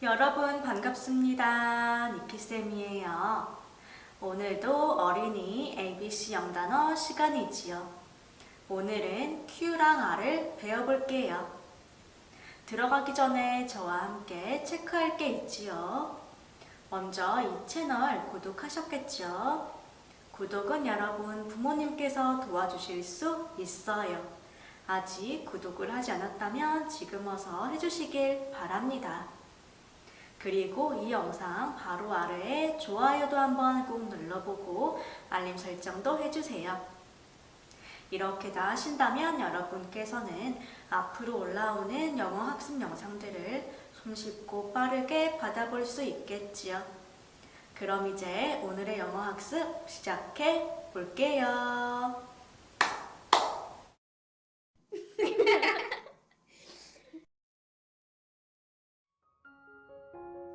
여러분 반갑습니다. 니키쌤이에요. 오늘도 어린이 ABC 영단어 시간이지요. 오늘은 Q랑 R을 배워볼게요. 들어가기 전에 저와 함께 체크할 게 있지요. 먼저 이 채널 구독하셨겠죠? 구독은 여러분 부모님께서 도와주실 수 있어요. 아직 구독을 하지 않았다면 지금 어서 해주시길 바랍니다. 그리고 이 영상 바로 아래에 좋아요도 한번 꼭 눌러보고 알림 설정도 해주세요. 이렇게 다 하신다면 여러분께서는 앞으로 올라오는 영어 학습 영상들을 손쉽고 빠르게 받아볼 수 있겠지요. 그럼 이제 오늘의 영어 학습 시작해 볼게요.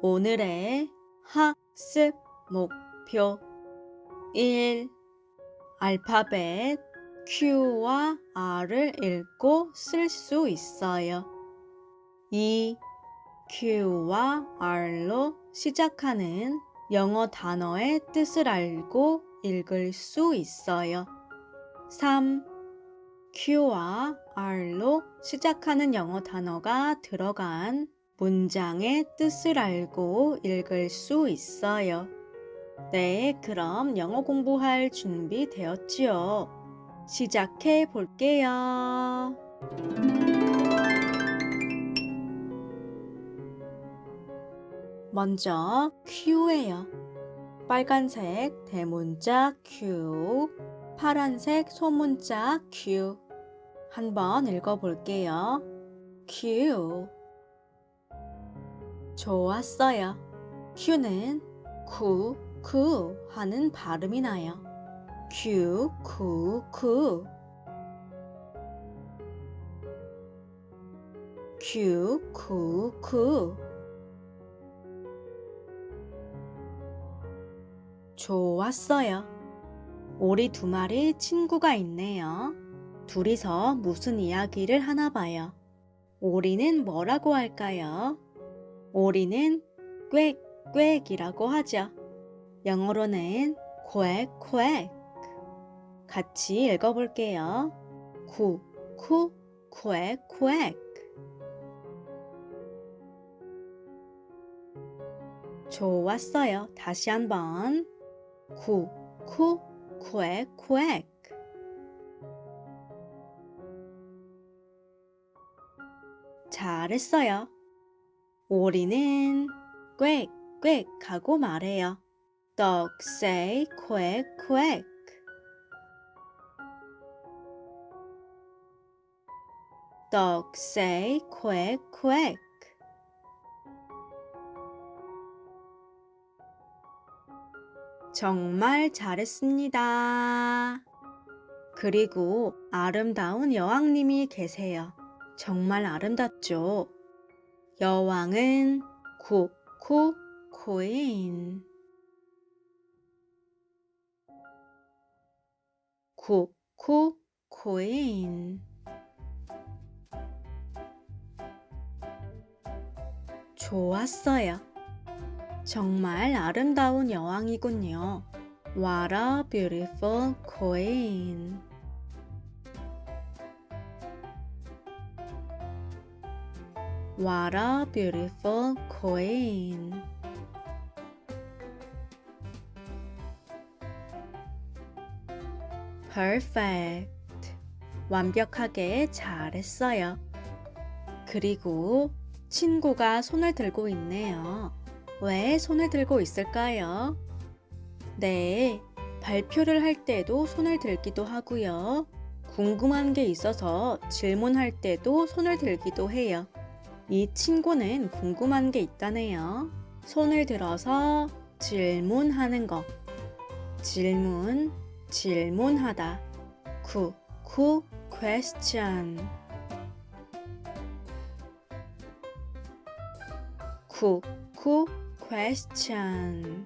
오늘의 학습 목표 1. 알파벳 Q와 R을 읽고 쓸 수 있어요. 2. Q와 R로 시작하는 영어 단어의 뜻을 알고 읽을 수 있어요. 3. Q와 R로 시작하는 영어 단어가 들어간 문장의 뜻을 알고 읽을 수 있어요. 네, 그럼 영어 공부할 준비 되었지요? 시작해 볼게요. 먼저 Q예요. 빨간색 대문자 Q, 파란색 소문자 Q. 한번 읽어볼게요. Q. 좋았어요. Q는 쿠, 쿠 하는 발음이 나요. Q, 쿠, 쿠. Q, 쿠, 쿠. 좋았어요. 오리 두 마리 친구가 있네요. 둘이서 무슨 이야기를 하나 봐요. 오리는 뭐라고 할까요? 오리는 꽥 꽥이라고 하죠. 영어로는 quack. 같이 읽어볼게요. 쿠, 쿠, quack. 좋았어요. 다시 한번. 쿠, 쿠, quack. 잘했어요. 오리는 꽥꽥 하고 말해요. Dog say quack quack. 정말 잘했습니다. 그리고 아름다운 여왕님이 계세요. 정말 아름답죠? 여왕은 쿠쿠 코인 쿠쿠 코인 좋았어요. 정말 아름다운 여왕이군요. What a beautiful queen. What a beautiful queen. Perfect. 완벽하게 잘했어요. 그리고 친구가 손을 들고 있네요. 왜 손을 들고 있을까요? 네, 발표를 할 때도 손을 들기도 하고요. 궁금한 게 있어서 질문할 때도 손을 들기도 해요. 이 친구는 궁금한 게 있다네요. 손을 들어서 질문하는 거. 질문, 질문하다. 쿠, 쿠, question. 쿠, 쿠, question.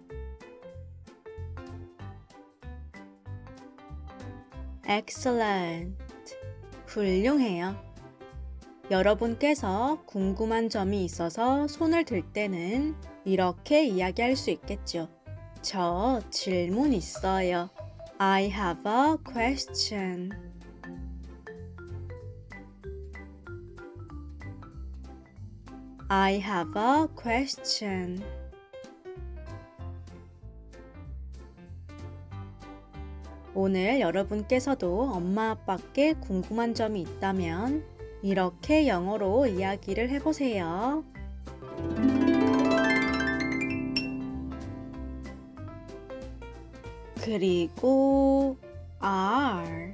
excellent. 훌륭해요. 여러분께서 궁금한 점이 있어서 손을 들 때는 이렇게 이야기할 수 있겠죠. 저 질문 있어요. I have a question. I have a question. 오늘 여러분께서도 엄마 아빠께 궁금한 점이 있다면 이렇게 영어로 이야기를 해보세요. 그리고 R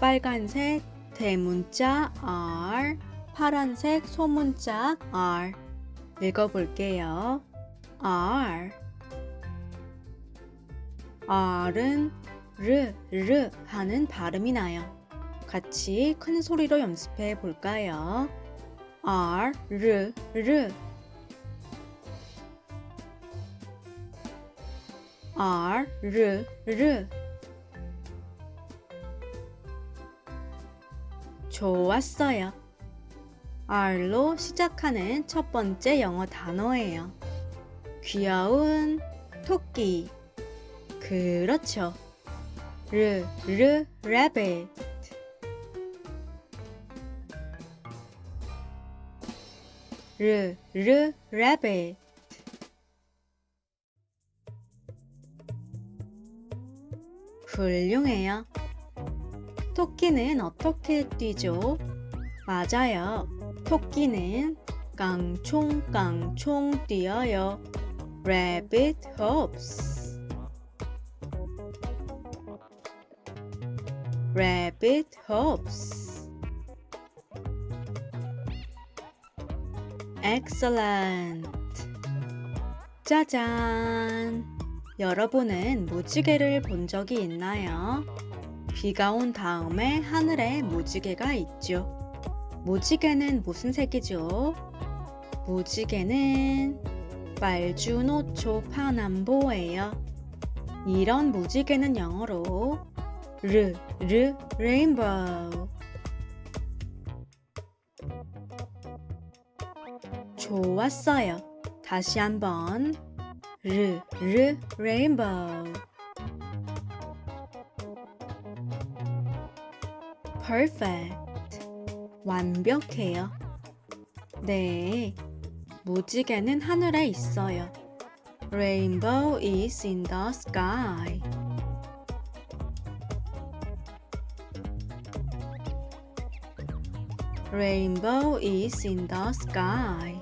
빨간색 대문자 R 파란색 소문자 R 읽어볼게요. R R은 르, 르 하는 발음이 나요. 같이 큰 소리로 연습해 볼까요? R, 르, 르 R, 르, 르 좋았어요. R로 시작하는 첫 번째 영어 단어예요. 귀여운 토끼. 그렇죠. 르, 르, rabbit. 르, 르, rabbit. 훌륭해요. 토끼는 어떻게 뛰죠? 맞아요. 토끼는 깡총깡총 뛰어요. Rabbit hops. Rabbit hops. Excellent. 짜잔. 여러분은 무지개를 본 적이 있나요? 비가 온 다음에 하늘에 무지개가 있죠. 무지개는 무슨 색이죠? 무지개는 빨주노초 파남보예요. 이런 무지개는 영어로 르, 르, 레인보우. 좋았어요. 다시 한번 르, 르, 레인보우. perfect. 완벽해요. 네. 무지개는 하늘에 있어요. Rainbow is in the sky. Rainbow is in the sky.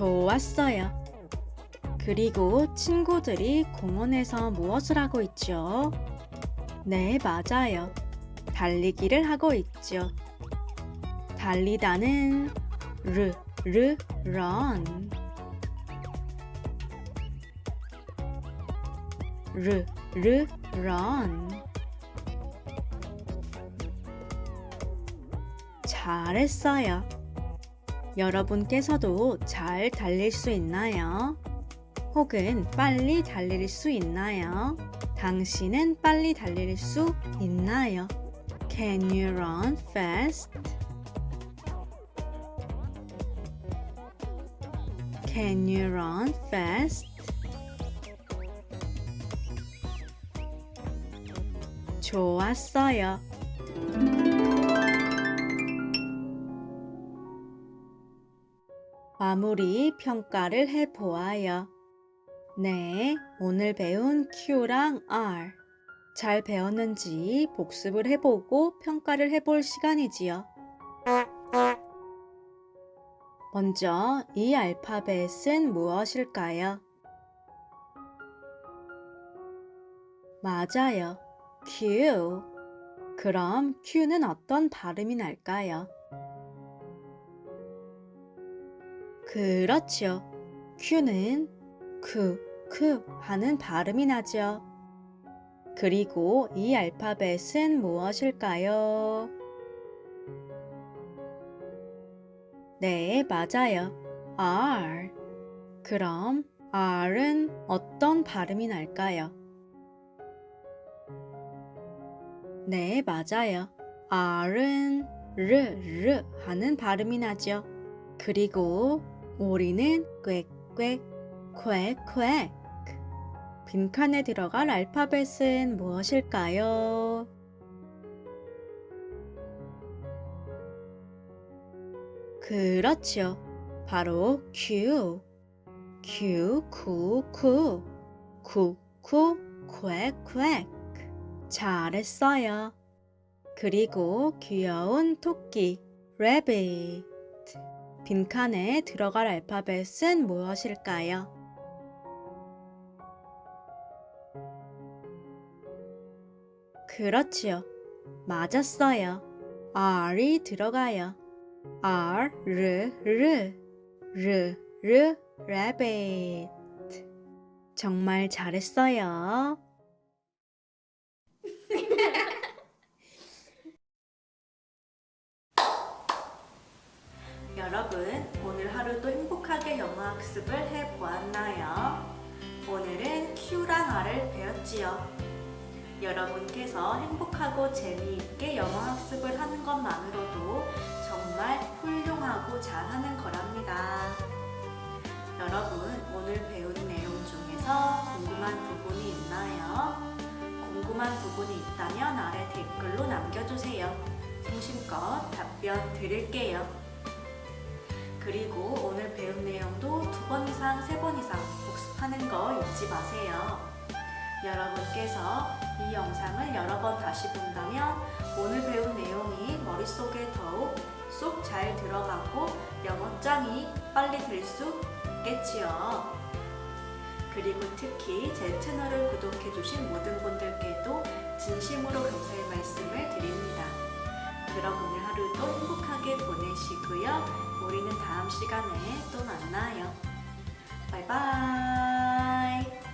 좋았어요. 그리고 친구들이 공원에서 무엇을 하고 있죠? 네, 맞아요. 달리기를 하고 있죠. 달리다는 르, 르, run. 르, 르, run. 잘했어요. 여러분께서도 잘 달릴 수 있나요? 혹은 빨리 달릴 수 있나요? 당신은 빨리 달릴 수 있나요? Can you run fast? Can you run fast? 좋았어요. 마무리 평가를 해 보아요. 네, 오늘 배운 Q랑 R. 잘 배웠는지 복습을 해보고 평가를 해볼 시간이지요. 먼저 이 알파벳은 무엇일까요? 맞아요. Q. 그럼 Q는 어떤 발음이 날까요? 그렇죠. Q는 크, 크 하는 발음이 나죠. 그리고 이 알파벳은 무엇일까요? 네, 맞아요. R. 그럼 R은 어떤 발음이 날까요? 네, 맞아요. R은 르, 르 하는 발음이 나죠. 그리고 오리는 꽥꽥, 퀘퀘. 빈칸에 들어갈 알파벳은 무엇일까요? 그렇죠. 바로 Q. Q, 쿠, 쿠. 쿠, 쿠, 퀘, 퀘. 잘했어요. 그리고 귀여운 토끼, rabbit. 빈칸에 들어갈 알파벳은 무엇일까요? 그렇지요. 맞았어요. R이 들어가요. R, 르, 르, 르, 르, rabbit. 정말 잘했어요. 여러분, 오늘 하루도 행복하게 영어 학습을 해 보았나요? 오늘은 Q랑 R을 배웠지요. 여러분께서 행복하고 재미있게 영어 학습을 하는 것만으로도 정말 훌륭하고 잘하는 거랍니다. 여러분, 오늘 배운 내용 중에서 궁금한 부분이 있나요? 궁금한 부분이 있다면 아래 댓글로 남겨주세요. 성심껏 답변 드릴게요. 그리고 오늘 배운 내용도 두 번 이상, 세 번 이상 복습하는 거 잊지 마세요. 여러분께서 이 영상을 여러 번 다시 본다면 오늘 배운 내용이 머릿속에 더욱 쏙 잘 들어가고 영어장이 빨리 될수 있겠지요. 그리고 특히 제 채널을 구독해주신 모든 분들께도 진심으로 감사의 말씀을 드립니다. 여러분 오늘 하루도 행복하게 보내시고요. 우리는 다음 시간에 또 만나요. 바이바이.